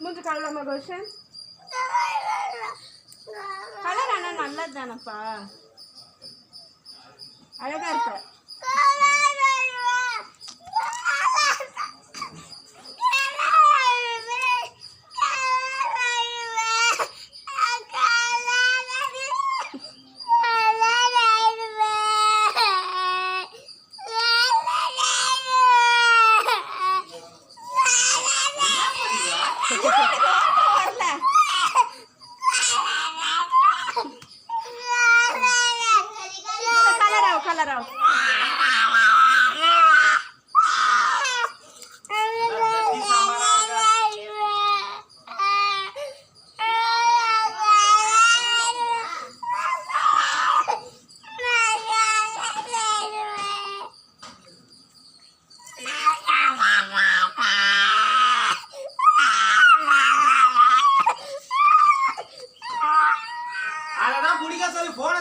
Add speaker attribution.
Speaker 1: மூஞ்சி கலலாமா கோஷன் கலர் ஆனால் நல்லது தானப்பா அழகாக இருப்ப
Speaker 2: খালা রাও খালা রাও కిలో సరి ఫోన్